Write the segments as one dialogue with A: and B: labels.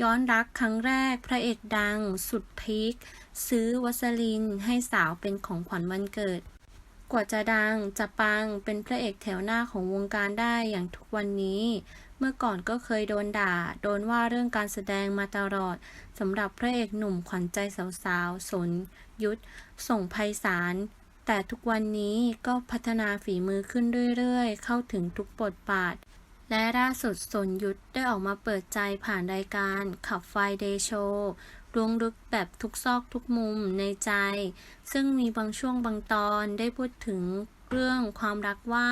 A: ย้อนรักครั้งแรกพระเอกดัง สุดพีคซื้อวัสลินให้สาวเป็นของขวัญวันเกิด กว่าจะดังจะปังเป็นพระเอกแถวหน้าของวงการได้อย่างทุกวันนี้ เมื่อก่อนก็เคยโดนด่า โดนว่าเรื่องการแสดงมาตลอดสำหรับพระเอกหนุ่มขวัญใจสาวๆสน ยุทธ ส่งไพศาลแต่ทุกวันนี้ก็พัฒนาฝีมือขึ้นเรื่อยๆ เข้าถึงทุกบทบาท และล่าสุดสนยุทธได้ออกมาเปิดใจผ่านรายการขับไฟเดโชว์ลวงลึกแบบทุกซอกทุกมุมในใจ ซึ่งมีบางช่วงบางตอนได้พูดถึงเรื่องความรักว่า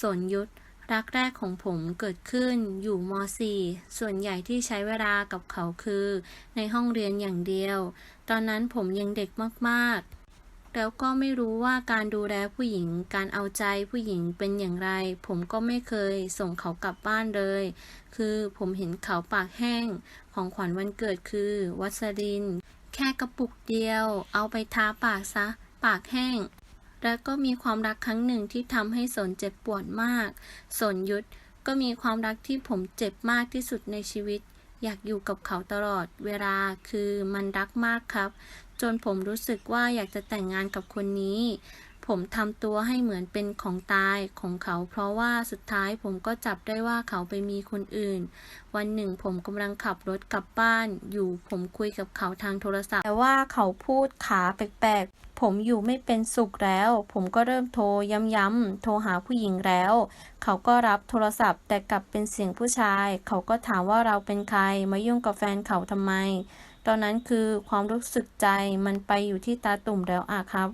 A: สนยุทธรักแรกของผมเกิดขึ้นอยู่ม .4 ส่วนใหญ่ที่ใช้เวลากับเขาคือ ในห้องเรียนอย่างเดียว ตอนนั้นผมยังเด็กมากๆ แล้วก็ไม่รู้ว่าการดูแลผู้หญิง การเอาใจผู้หญิงเป็นอย่างไร ผมก็ไม่เคยส่งเขากลับบ้านเลย คือผมเห็นเขาปากแห้ง ของขวัญวันเกิดคือ วัสลิน แค่กระปุกเดียว เอาไปทาปากซะ ปากแห้ง แล้วก็มีความรักครั้งหนึ่งที่ทำให้สนเจ็บปวดมาก สนยุทธก็มีความรักที่ผมเจ็บมากที่สุดในชีวิต อยากอยู่กับเขาตลอดเวลาคือมันรักมากครับ จนผมรู้สึกว่าอยากจะแต่งงานกับคนนี้ ผมทำตัวให้เหมือนเป็นของตายของเขา เพราะว่าสุดท้ายผมก็จับได้ว่าเขาไปมีคนอื่น วันหนึ่งผมกำลังขับรถกลับบ้านอยู่ผมคุยกับเขาทางโทรศัพท์ แต่ว่าเขาพูดขาแปลกๆ ผมอยู่ไม่เป็นสุขแล้ว ผมก็เริ่มโทรย้ำๆโทรหาผู้หญิงแล้ว เขาก็รับโทรศัพท์ แต่กลับเป็นเสียงผู้ชาย เขาก็ถามว่าเราเป็นใครมายุ่งกับแฟนเขาทำไม ตอนนั้นคือความรู้สึกใจมันไปอยู่ที่ตาตุ่มแล้วอะครับ